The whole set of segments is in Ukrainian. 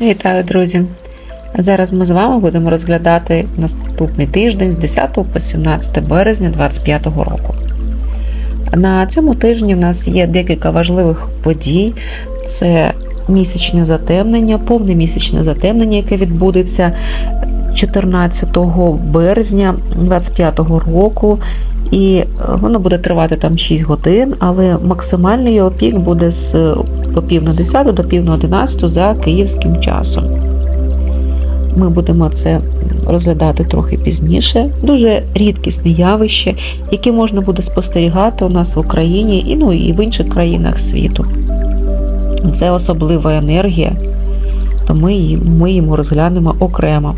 Вітаю, друзі! Зараз ми з вами будемо розглядати наступний тиждень з 10 по 17 березня 2025 року. На цьому тижні в нас є декілька важливих подій. Це місячне затемнення, повне місячне затемнення, яке відбудеться 14 березня 2025 року. І воно буде тривати там 6 годин, але максимальний його пік буде з по пів на 10 до пів на 11 за київським часом. Ми будемо це розглядати трохи пізніше. Дуже рідкісне явище, яке можна буде спостерігати у нас в Україні і ну, і в інших країнах світу. Це особлива енергія, то ми ми йому розглянемо окремо.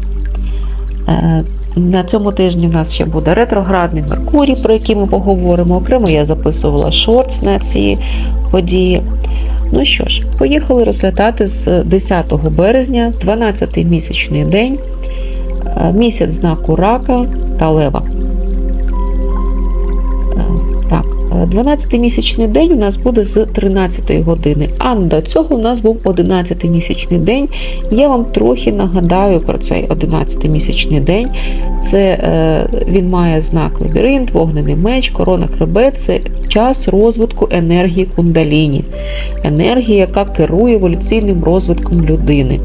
Е, на цьому тижні в нас ще буде ретроградний Меркурій, про який ми поговоримо. Окремо я записувала шортс на ці події. Ну що ж, поїхали розглядати з 10 березня, 12-й місячний день, місяць знаку рака та лева. Так, 12-й місячний день у нас буде з 13 години, а до цього у нас був 11-й місячний день. Я вам трохи нагадаю про цей 11-й місячний день. Це Він має знак лабіринт, вогнений меч, корона хребет це час розвитку енергії кундаліні, енергії, яка керує еволюційним розвитком людини.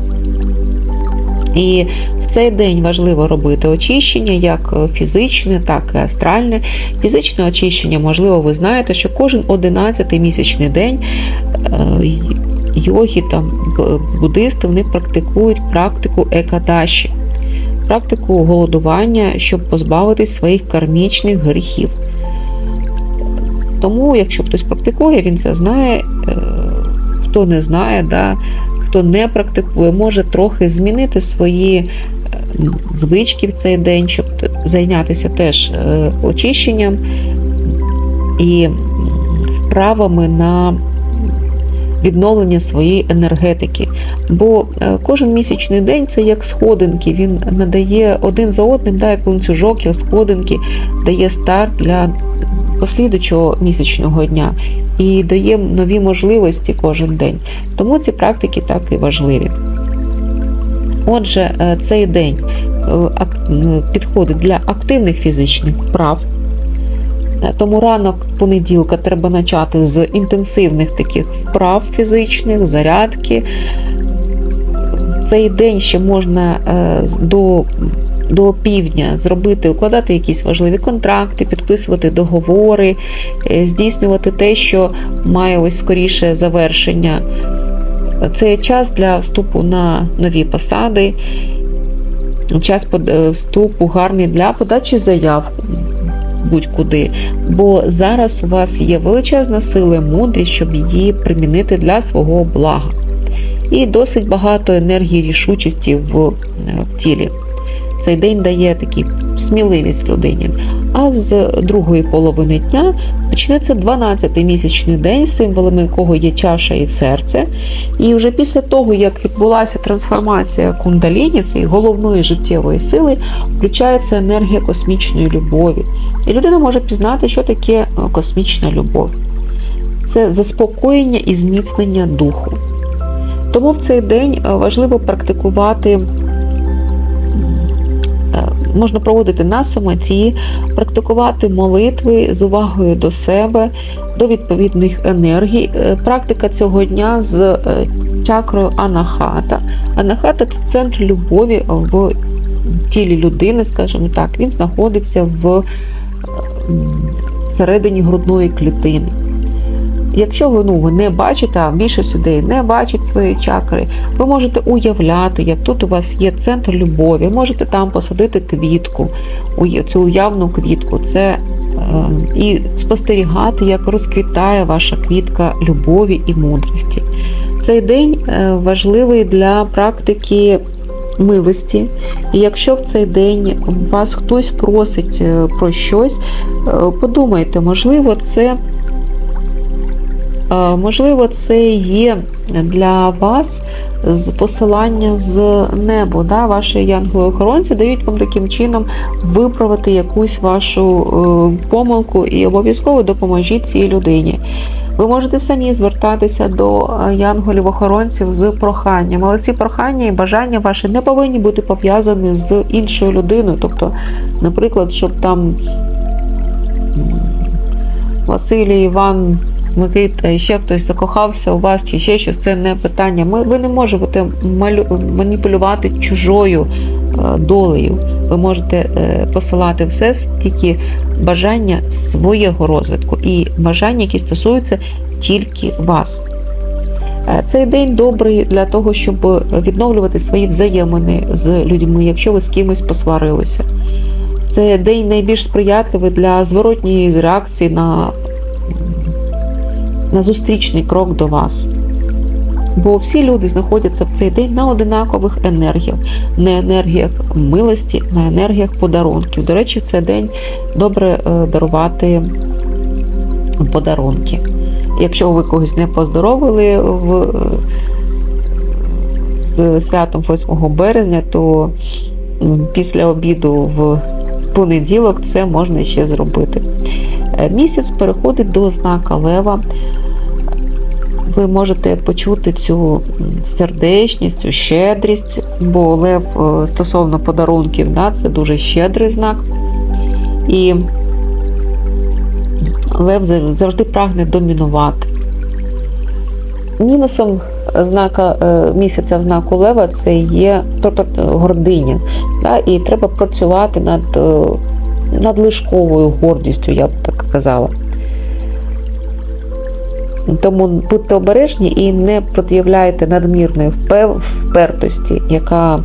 І в цей день важливо робити очищення, як фізичне, так і астральне. Фізичне очищення, можливо, ви знаєте, що кожен 11-й місячний день йоги там буддисти вони практикують практику екадаші, практику голодування, щоб позбавитись своїх кармічних гріхів. Тому, якщо хтось практикує, він це знає. Хто не знає, да, хто не практикує, може трохи змінити свої звички в цей день, щоб зайнятися теж очищенням і вправами на відновлення своєї енергетики. Бо кожен місячний день це як сходинки, він надає один за одним, да, як ланцюжок, як сходинки, дає старт для послідуючого місячного дня і дає нові можливості кожен день. Тому ці практики так і важливі. Отже, цей день підходить для активних фізичних вправ. Тому ранок понеділка треба почати з інтенсивних таких вправ фізичних, зарядки. Цей день ще можна до до півдня зробити, укладати якісь важливі контракти, підписувати договори, здійснювати те, що має ось скоріше завершення. Це час для вступу на нові посади, час вступу гарний для подачі заяв будь-куди. Бо зараз у вас є величезна сила мудрість, щоб її примінити для свого блага. І досить багато енергії рішучості в, в тілі. Цей день дає такі сміливість людині. А з другої половини дня почнеться 12-й місячний день, символами якого є чаша і серце. І вже після того, як відбулася трансформація кундаліні, цієї головної життєвої сили, включається енергія космічної любові. І людина може пізнати, що таке космічна любов. Це заспокоєння і зміцнення духу. Тому в цей день важливо практикувати можна проводити на самоті, практикувати молитви з увагою до себе, до відповідних енергій. Практика цього дня з чакрою Анахата. Анахата це центр любові в тілі людини, скажімо так, він знаходиться в всередині грудної клітини. Якщо ви ну, ви не бачите, а більшість людей не бачить свої чакри, ви можете уявляти, як тут у вас є центр любові, можете там посадити квітку, цю уявну квітку. Це е, і спостерігати, як розквітає ваша квітка любові і мудрості. Цей день е, важливий для практики милості. І якщо в цей день вас хтось просить е, про щось, подумайте, можливо, це. Можливо, це є для вас з посилання з неба. Да? Ваші янголи-охоронці дають вам таким чином виправити якусь вашу помилку і обов'язково допоможіть цій людині. Ви можете самі звертатися до е, янголів-охоронців з проханням, але ці прохання і бажання ваші не повинні бути пов'язані з іншою людиною. Тобто, наприклад, щоб там Василій, Іван, Микита ще хтось закохався у вас чи ще щось, це не питання. Ми, ви не можете маніпулювати чужою е, долею. Ви можете е, посилати все тільки бажання свого розвитку і бажання, які стосуються тільки вас. Е, Цей день добрий для того, щоб відновлювати свої взаємини з людьми, якщо ви з кимось посварилися. Це день найбільш сприятливий для зворотньої реакції на, на зустрічний крок до вас. Бо всі люди знаходяться в цей день на одинакових енергіях, на енергіях милості, на енергіях подарунків. До речі, в цей день добре е, дарувати подарунки. Якщо ви когось не поздоровили в, е, з святом 8 березня, то після обіду в понеділок це можна ще зробити. Е, Місяць переходить до знака Лева. Ви можете почути цю сердечність, цю щедрість, бо лев е, стосовно подарунків, да, це дуже щедрий знак. І лев завжди прагне домінувати. Мінусом знака е, місяця в знаку лева це є тобто, гординя. Да? І треба працювати над е, надлишковою гордістю, я б так казала. Тому будьте обережні і не пред'являйте надмірної впертості, яка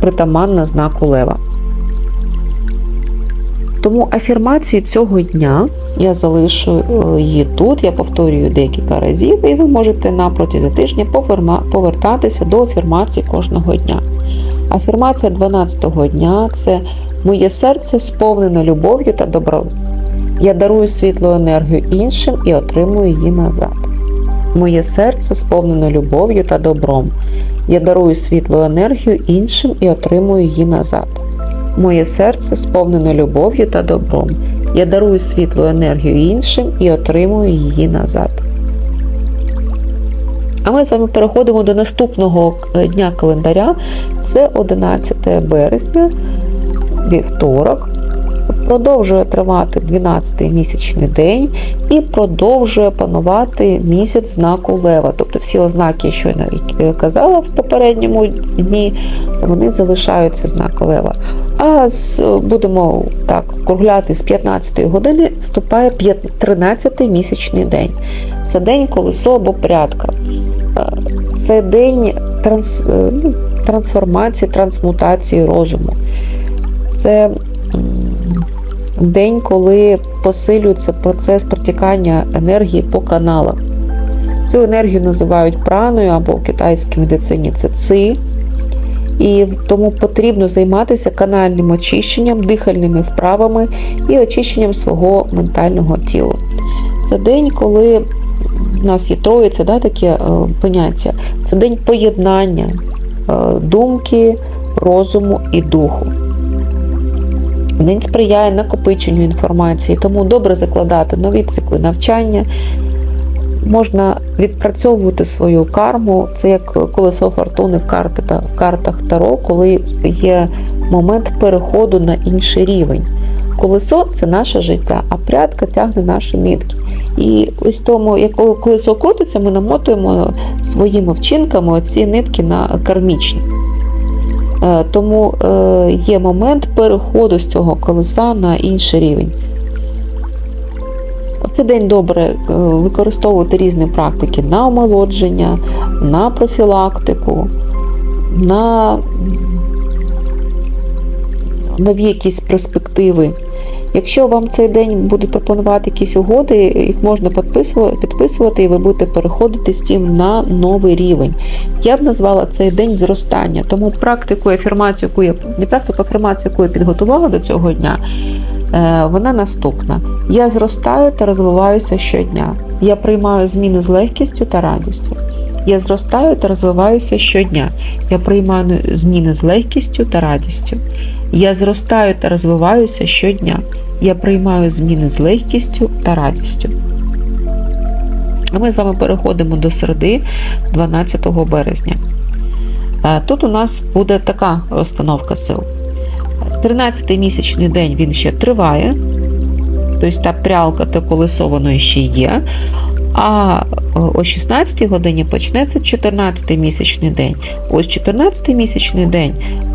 притаманна знаку лева. Тому афірмацію цього дня я залишу е, її тут, я повторюю декілька разів, і ви можете на протязі тижня повертатися до афірмації кожного дня. Афірмація 12-го дня це моє серце сповнене любов'ю та добром. Я дарую світлу енергію іншим і отримую її назад. Моє серце сповнено любов'ю та добром. Я дарую світлу енергію іншим і отримую її назад. Моє серце сповнено любов'ю та добром. Я дарую світлу енергію іншим і отримую її назад. А ми з вами переходимо до наступного е, дня календаря. Це 11 березня, вівторок. Продовжує тривати 12-й місячний день і продовжує панувати місяць знаку Лева. Тобто всі ознаки, що я казала в попередньому дні, вони залишаються знак Лева. А з, будемо так кругляти з 15-ї години вступає 13-й місячний день. Це день колесо або порядка. Е, Це день транс, е, ну, трансформації, трансмутації розуму. Це день, коли посилюється процес протікання енергії по каналах. Цю енергію називають праною або в китайській медицині це ци. І тому потрібно займатися канальним очищенням, дихальними вправами і очищенням свого ментального тіла. Це день, коли в нас є троїця, да, таке е, поняття. Це день поєднання е, думки, розуму і духу. Він сприяє накопиченню інформації, тому добре закладати нові цикли навчання. Можна відпрацьовувати свою карму. Це як колесо фортуни в картах Таро, коли є момент переходу на інший рівень. Колесо це наше життя, а прядка тягне наші нитки. І ось тому, як колесо крутиться, ми намотуємо своїми вчинками оці нитки на кармічні. Е, Тому е, є момент переходу з цього колеса на інший рівень. В цей день добре е, використовувати різні практики на омолодження, на профілактику, на нові якісь перспективи. Якщо вам цей день будуть пропонувати якісь угоди, їх можна підписувати, і ви будете переходити з цим на новий рівень. Я б назвала цей день зростання, тому практику афірмацію, яку я не практику афірмацію, яку я підготувала до цього дня, е, вона наступна. Я зростаю та розвиваюся щодня. Я приймаю зміни з легкістю та радістю. Я зростаю та розвиваюся щодня. Я приймаю зміни з легкістю та радістю. Я зростаю та розвиваюся щодня. Я приймаю зміни з легкістю та радістю. А ми з вами переходимо до середи 12 березня. Тут у нас буде така розстановка сил. 13-й місячний день він ще триває, тобто та прялка та колесо воно ще є. А е, о 16 годині почнеться 14-й місячний день. Ось 14-й місячний день,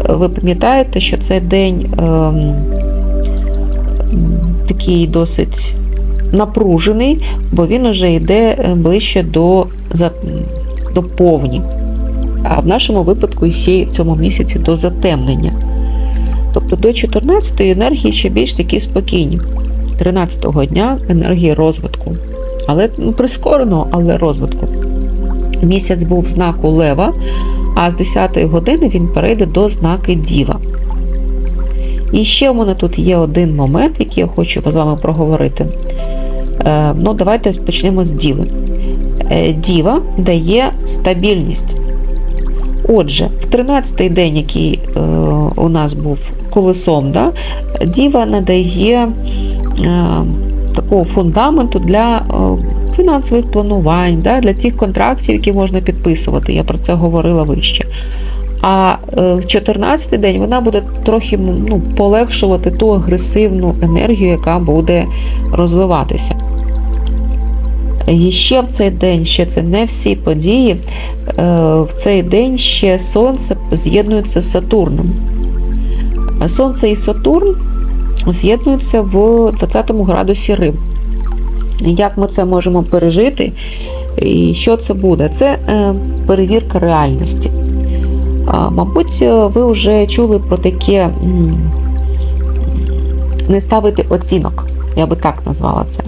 е, ви пам'ятаєте, що це день ем, такий досить напружений, бо він уже йде е, ближче до, за- до повні. А в нашому випадку ще в цьому місяці до затемнення. Тобто до 14-ї енергії ще більш такі спокійні. 13-го дня енергії розвитку. Але ну, прискореного, але розвитку. Місяць був в знаку Лева, а з 10-ї години він перейде до знаки Діва. І ще у мене тут є один момент, який я хочу з вами проговорити. Е, ну, давайте почнемо з Діви. Е, Діва дає стабільність. Отже, в 13-й день, який е, у нас був колесом, да, Діва надає е, такого фундаменту для фінансових планувань, да, для тих контрактів, які можна підписувати. Я про це говорила вище. А е, в 14-й день вона буде трохи ну, полегшувати ту агресивну енергію, яка буде розвиватися. І ще в цей день, ще це не всі події, е, в цей день ще Сонце з'єднується з Сатурном. Сонце і Сатурн з'єднуються в 20 градусі Риб. Як ми це можемо пережити? І що це буде? Це е, перевірка реальності. Мабуть, ви вже чули про таке не ставити оцінок, я би так назвала це.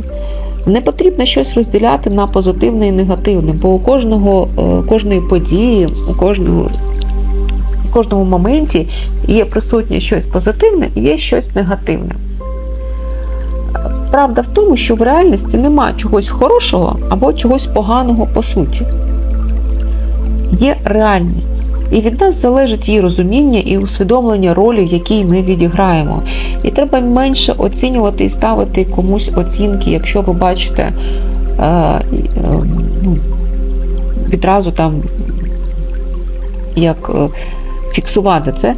Не потрібно щось розділяти на позитивне і негативне, бо у кожного, е, кожної події, у кожного, в кожному моменті є присутнє щось позитивне і є щось негативне. Правда в тому, що в реальності нема чогось хорошого або чогось поганого по суті. Є реальність. І від нас залежить її розуміння і усвідомлення ролі, в якій ми відіграємо. І треба менше оцінювати і ставити комусь оцінки, якщо ви бачите е, е, ну, відразу там як е, фіксувати це.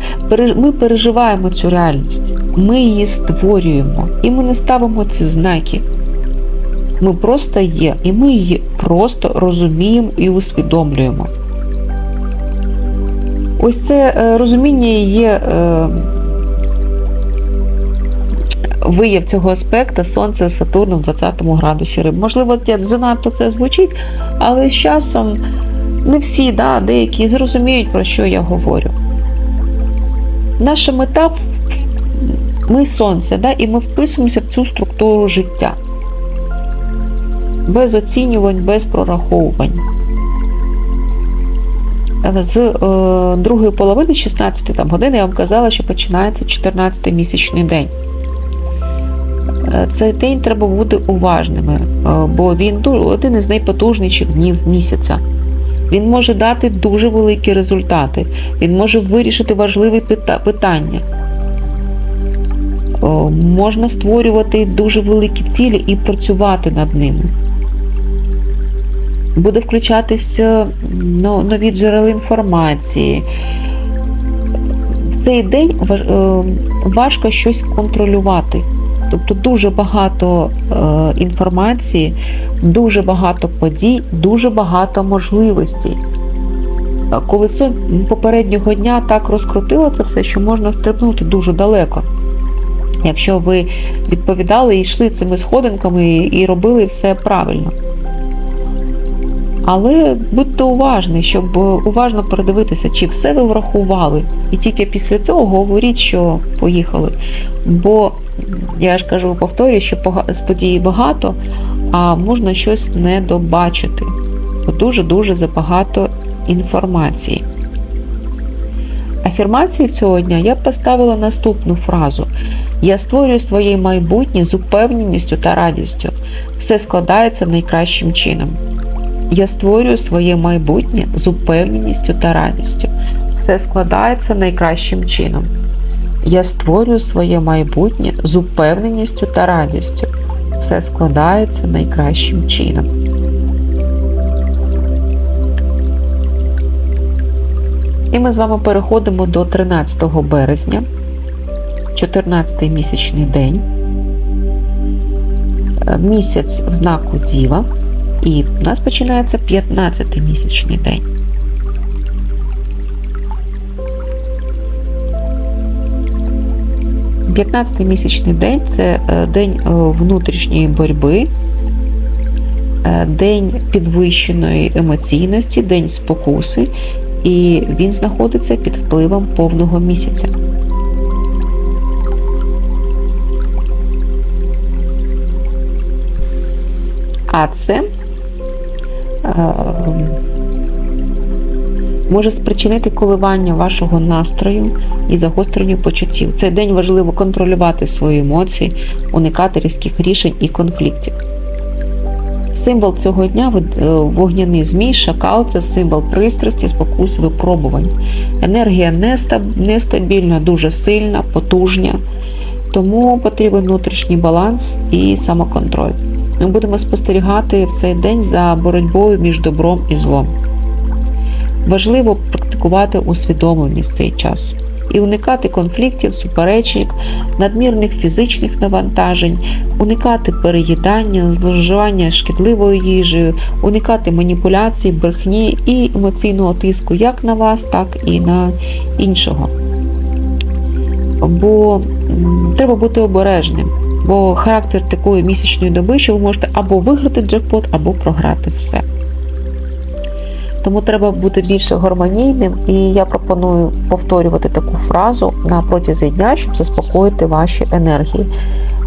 Ми переживаємо цю реальність, ми її створюємо, і ми не ставимо ці знаки. Ми просто є, і ми її просто розуміємо і усвідомлюємо. Ось це е, розуміння є е, вияв цього аспекта Сонце з Сатурном в 20 градусі риб. Можливо, занадто це звучить, але з часом не всі, да, деякі зрозуміють, про що я говорю. Наша мета ми сонце, да, і ми вписуємося в цю структуру життя. Без оцінювань, без прораховувань з е, другої половини 16 там, години я вам казала, що починається 14 місячний день. Е, Цей день треба бути уважними, е, бо він один із найпотужніших днів місяця. Він може дати дуже великі результати, він може вирішити важливі питання. О, Можна створювати дуже великі цілі і працювати над ними буде включатися ну, нові джерела інформації. В цей день е, важко щось контролювати. Тобто дуже багато е, інформації, дуже багато подій, дуже багато можливостей. Е, Колесо попереднього дня так розкрутило це все, що можна стрибнути дуже далеко. Якщо ви відповідали і йшли цими сходинками і- робили все правильно. Але будьте уважні, щоб уважно передивитися, чи все ви врахували. І тільки після цього говоріть, що поїхали. Бо я ж кажу, повторюю, що з подій багато, а можна щось не добачити. Дуже-дуже забагато інформації. Афірмацію цього дня я б поставила наступну фразу: Я створюю своє майбутнє з упевненістю та радістю. Все складається найкращим чином. Я створюю своє майбутнє з упевненістю та радістю. Все складається найкращим чином. Я створюю своє майбутнє з упевненістю та радістю. Все складається найкращим чином. І ми з вами переходимо до 13 березня, 14 місячний день. Е, Місяць в знаку Діва. І в нас починається 15 місячний день. П'ятнадцятий місячний день це е, день е, внутрішньої боротьби, день підвищеної емоційності, день спокуси, і він знаходиться під впливом повного місяця. А це е, може спричинити коливання вашого настрою і загострення почуттів. Цей день важливо контролювати свої емоції, уникати різких рішень і конфліктів. Символ цього дня е, вогняний змій, шакал це символ пристрасті, спокус, випробувань. Енергія нестабільна, дуже сильна, потужня, тому потрібен внутрішній баланс і самоконтроль. Ми будемо спостерігати в цей день за боротьбою між добром і злом. Важливо практикувати усвідомленість цей час і уникати конфліктів, суперечок, надмірних фізичних навантажень, уникати переїдання, зловживання шкідливою їжею, уникати маніпуляцій, брехні і емоційного тиску як на вас, так і на іншого. Бо треба бути обережним. Бо характер такої місячної доби, що ви можете або виграти джекпот, або програти все. Тому треба бути більше гармонійним, і я пропоную повторювати таку фразу на протязі дня, щоб заспокоїти ваші енергії.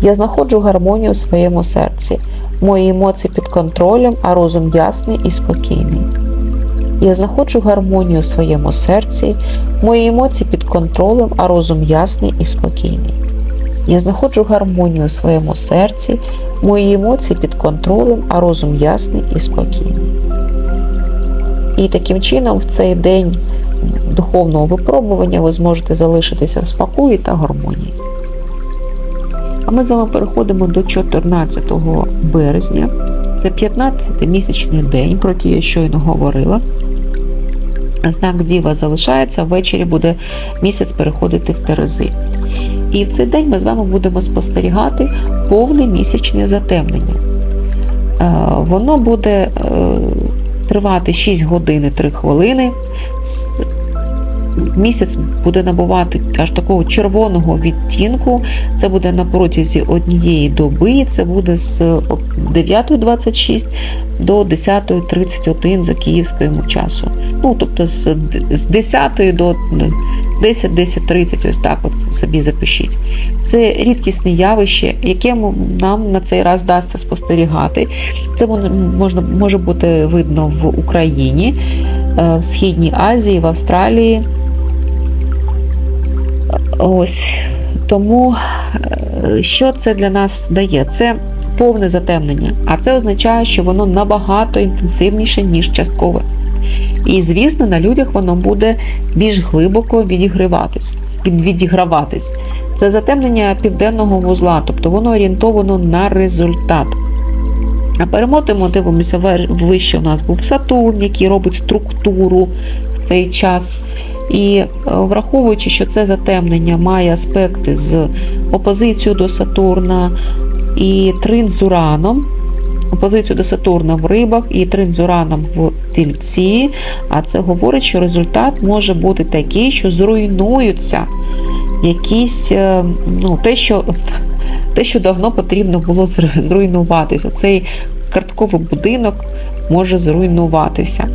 Я знаходжу гармонію у своєму серці. Мої емоції під контролем, а розум ясний і спокійний. Я знаходжу гармонію у своєму серці, мої емоції під контролем, а розум ясний і спокійний. Я знаходжу гармонію у своєму серці, мої емоції під контролем, а розум ясний і спокійний. І таким чином, в цей день духовного випробування ви зможете залишитися в спокої та гармонії. А ми з вами переходимо до 14 березня. Це 15-місячний день, про який я щойно говорила. Знак Діва залишається, ввечері буде місяць переходити в Терези. І в цей день ми з вами будемо спостерігати повне місячне затемнення. Е, воно буде е, тривати 6 годин і 3 хвилини. Місяць буде набувати аж такого червоного відтінку. Це буде на протязі однієї доби, це буде з 9.26 до 10.31 за київським часу. Ну, тобто з 10 до 10-10-30, ось так от собі запишіть. Це рідкісне явище, яке нам на цей раз вдасться спостерігати. Це можна, може бути видно в Україні, е, в Східній Азії, в Австралії. Ось тому, е, що це для нас дає? Це повне затемнення, а це означає, що воно набагато інтенсивніше, ніж часткове. І, звісно, на людях воно буде більш глибоко відіграватись. відіграватись. Це затемнення південного вузла, тобто воно орієнтовано на результат. А перемотуємо, дивимося, вище у нас був Сатурн, який робить структуру цей час. І е, враховуючи, що це затемнення має аспекти з опозицією до Сатурна і трин з Ураном, опозицію до Сатурна в рибах і трин з Ураном в тільці, а це говорить, що результат може бути такий, що зруйнуються якісь, е, ну, те, що те, що давно потрібно було зруйнуватися. Цей картковий будинок може зруйнуватися.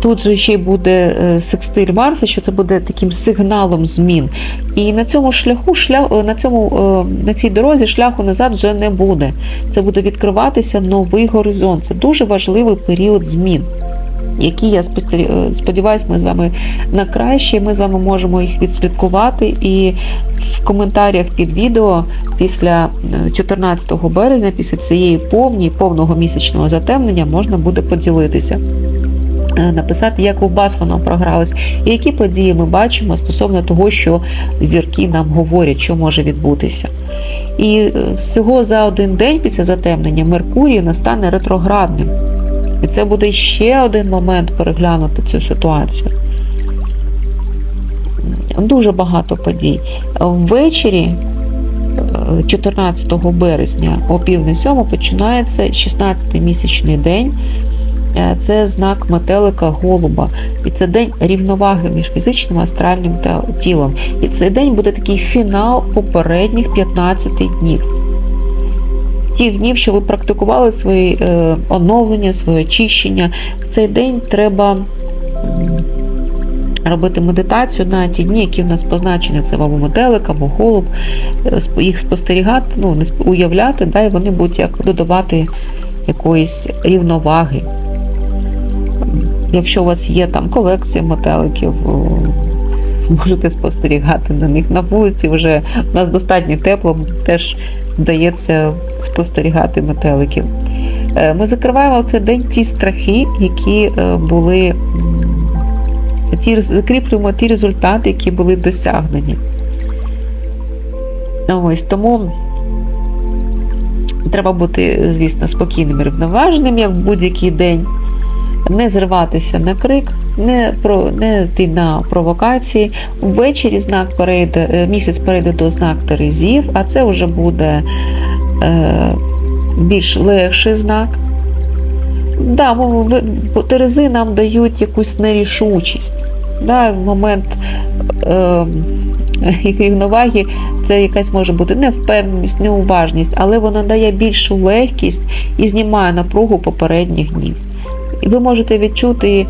Тут же ще й буде е, секстиль Марса, що це буде таким сигналом змін. І на цьому шляху, шлях, е, на цьому, е, на цій дорозі шляху назад вже не буде. Це буде відкриватися новий горизонт. Це дуже важливий період змін. Які я сподіваюся, ми з вами на краще. Ми з вами можемо їх відслідкувати. І в коментарях під відео після 14 березня, після цієї повні повного місячного затемнення, можна буде поділитися. Е, написати, як у вас воно програлось, і які події ми бачимо стосовно того, що зірки нам говорять, що може відбутися. І е, всього за один день після затемнення Меркурій настане ретроградним. І це буде ще один момент переглянути цю ситуацію. Дуже багато подій. Ввечері, е, 14 березня, о пів на сьому, починається 16-й місячний день. Е, Це знак метелика голуба. І це день рівноваги між фізичним астральним тілом. І цей день буде такий фінал попередніх 15 днів. Тих днів, що ви практикували свої е, оновлення, своє очищення. В цей день треба робити медитацію на ті дні, які в нас позначені. Це або метелик, або голуб. Е, Їх спостерігати, ну, уявляти, да, і вони будуть як додавати якоїсь рівноваги. Якщо у вас є там колекція метеликів, можете спостерігати на них. На вулиці вже у нас достатньо тепло, теж вдається спостерігати метеликів. Е, Ми закриваємо в цей день ті страхи, які е, були. Ті, закріплюємо ті результати, які були досягнені. Ось тому треба бути, звісно, спокійним і рівноважним, як будь-який день не зриватися на крик, не про не йти на провокації. Ввечері знак перейде, е, місяць перейде до знак Терезів, а це вже буде е, більш легший знак. Да, Терези нам дають якусь нерішучість. Да, в момент е, рівноваги це якась може бути невпевненість, неуважність, але вона дає більшу легкість і знімає напругу попередніх днів. І ви можете відчути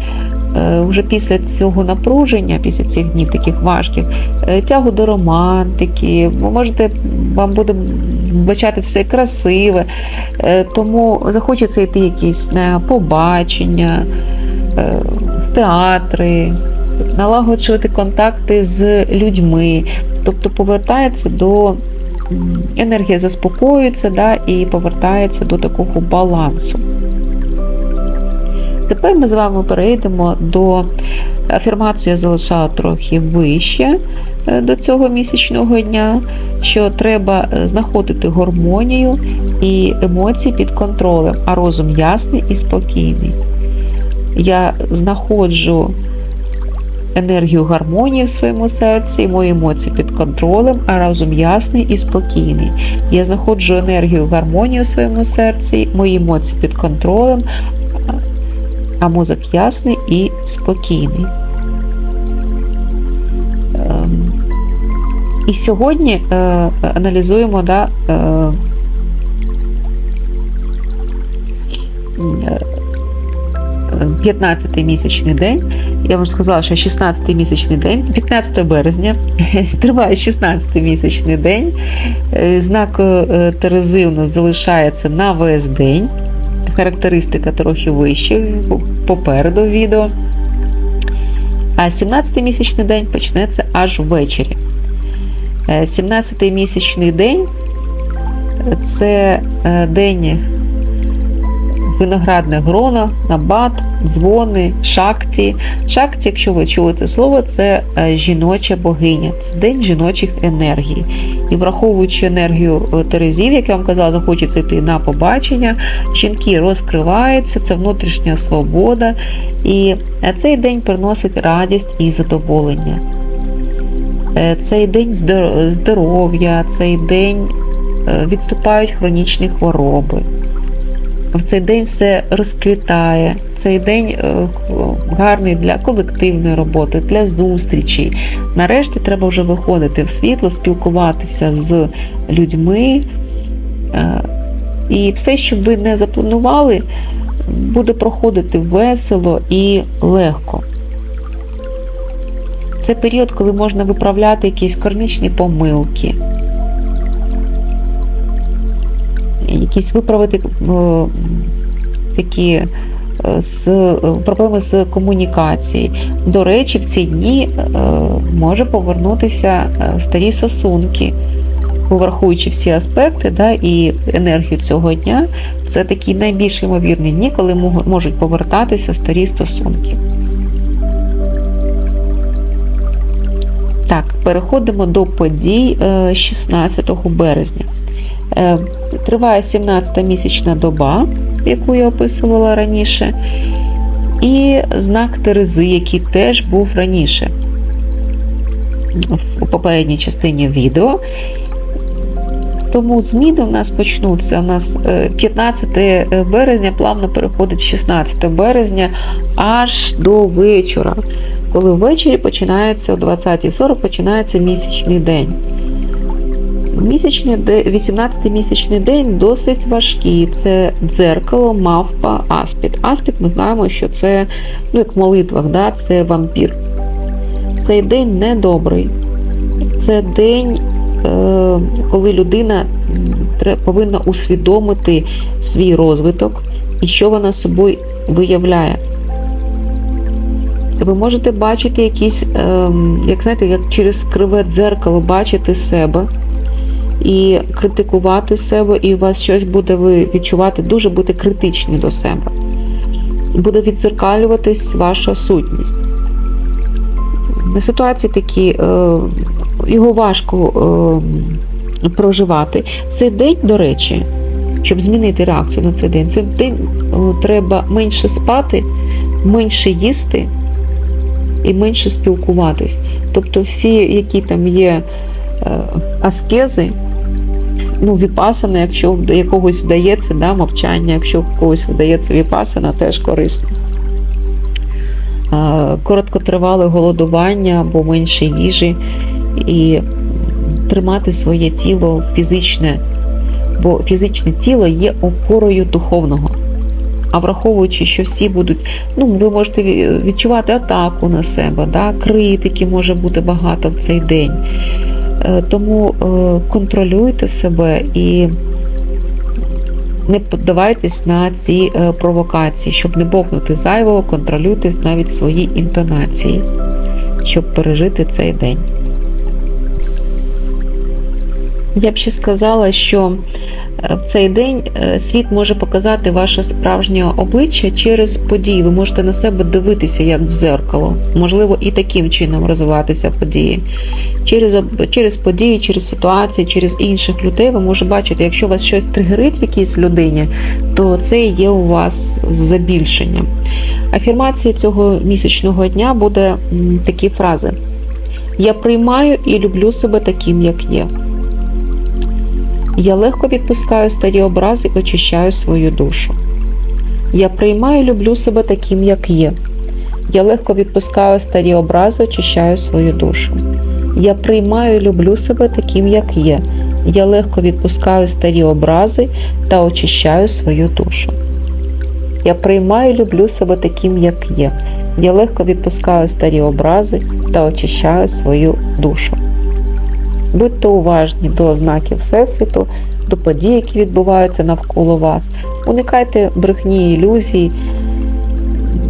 е, вже після цього напруження, після цих днів таких важких, е, тягу до романтики. Ви можете, вам буде бачати все красиве, е, тому захочеться йти якісь на побачення, в театри, налагоджувати контакти з людьми, тобто повертається до енергія заспокоюється да, і повертається до такого балансу. Тепер ми з вами перейдемо до афірмації, я залишала трохи вище е, до цього місячного дня, що треба е, знаходити гармонію і емоції під контролем, а розум ясний і спокійний. Я знаходжу енергію гармонії в своєму серці, мої емоції під контролем, а розум ясний і спокійний. Я знаходжу енергію гармонії у своєму серці, мої емоції під контролем, а мозок ясний і спокійний. Ем, І сьогодні е, аналізуємо да, е, е, 15-й місячний день. Я вам сказала, що 16-й місячний день, 15 березня, триває 16-й місячний день. Е, Знак е, Терези у нас залишається на весь день. Характеристика трохи вище попереду відео. А 17-й місячний день почнеться аж ввечері. 17-й місячний день це е, день виноградне гроно, набат, дзвони, шакті. Шакті, якщо ви чули це слово, це е, жіноча богиня, це день жіночих енергій. І враховуючи енергію е, Терезів, як я вам казала, захочеться йти на побачення, жінки розкриваються, це внутрішня свобода. І е, цей день приносить радість і задоволення. Цей день здоров'я, цей день відступають хронічні хвороби. В цей день все розквітає. Цей день е, гарний для колективної роботи, для зустрічей. Нарешті треба вже виходити в світло, спілкуватися з людьми. Е, І все, що ви не запланували, буде проходити весело і легко. Це період, коли можна виправляти якісь карничні помилки. Якісь виправити такі е, з, проблеми з комунікації. До речі, в ці дні е, може повернутися е, старі стосунки, враховуючи всі аспекти да, і енергію цього дня, це такі найбільш ймовірні дні, коли можуть повертатися старі стосунки. Так, переходимо до подій е, 16 березня. Е, Триває 17-та місячна доба. яку я описувала раніше, і знак Терези, який теж був раніше у попередній частині відео. Тому зміни у нас почнуться. У нас е, 15 березня плавно переходить 16 березня аж до вечора. Коли ввечері починається о 20.40 починається місячний день. Місячний де- 18 місячний день досить важкий. Це дзеркало, мавпа, аспід. Аспід ми знаємо, що це, ну як в молитвах, да, це вампір. Цей день недобрий. Це день, е, коли людина повинна усвідомити свій розвиток і що вона собою виявляє. Ви можете бачити якісь, ем, як знаєте, як через криве дзеркало бачити себе і критикувати себе, і у вас щось буде ви відчувати, дуже бути критичні до себе. Буде відзеркалюватись ваша сутність. Ситуації такі, е, його важко е, проживати. Цей день, до речі, щоб змінити реакцію на цей день, цей день е, треба менше спати, менше їсти і менше спілкуватись. Тобто всі, які там є аскези, ну, віпасана, якщо якогось вдається, да, мовчання, якщо когось вдається віпасана, теж корисно. Короткотривале голодування або менше їжі і тримати своє тіло фізичне, бо фізичне тіло є опорою духовного. А враховуючи, що всі будуть, ну ви можете відчувати атаку на себе, да? критики може бути багато в цей день. Е, Тому е, контролюйте себе і не піддавайтесь на ці е, провокації, щоб не бокнути зайвого, контролюйте навіть свої інтонації, щоб пережити цей день. Я б ще сказала, що е, в цей день е, світ може показати ваше справжнє обличчя через події. Ви можете на себе дивитися як в зеркало, можливо, і таким чином розвиватися події. Через, через події, через ситуації, через інших людей ви можете бачити, якщо вас щось тригерить в якійсь людині, то це є у вас забільшення. Афірмацією цього місячного дня буде такі фрази: Я приймаю і люблю себе таким, як є. Я легко відпускаю старі образи і очищаю свою душу. Я приймаю і люблю себе таким, як є. Я легко відпускаю старі образи, очищаю свою душу. Я приймаю і люблю себе таким, як є. Я легко відпускаю старі образи та очищаю свою душу. Я приймаю і люблю себе таким, як є. Я легко відпускаю старі образи та очищаю свою душу. Будьте уважні до знаків Всесвіту, до подій, які відбуваються навколо вас. Уникайте брехні і ілюзій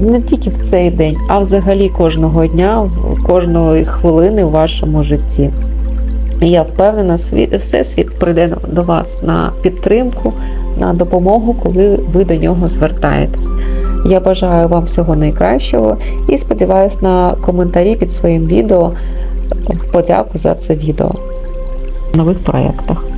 не тільки в цей день, а взагалі кожного дня, кожної хвилини в вашому житті. І Я впевнена, Всесвіт прийде до вас на підтримку, на допомогу, коли ви до нього звертаєтесь. Я бажаю вам всього найкращого і сподіваюся на коментарі під своїм відео в подяку за це відео нових проєктах.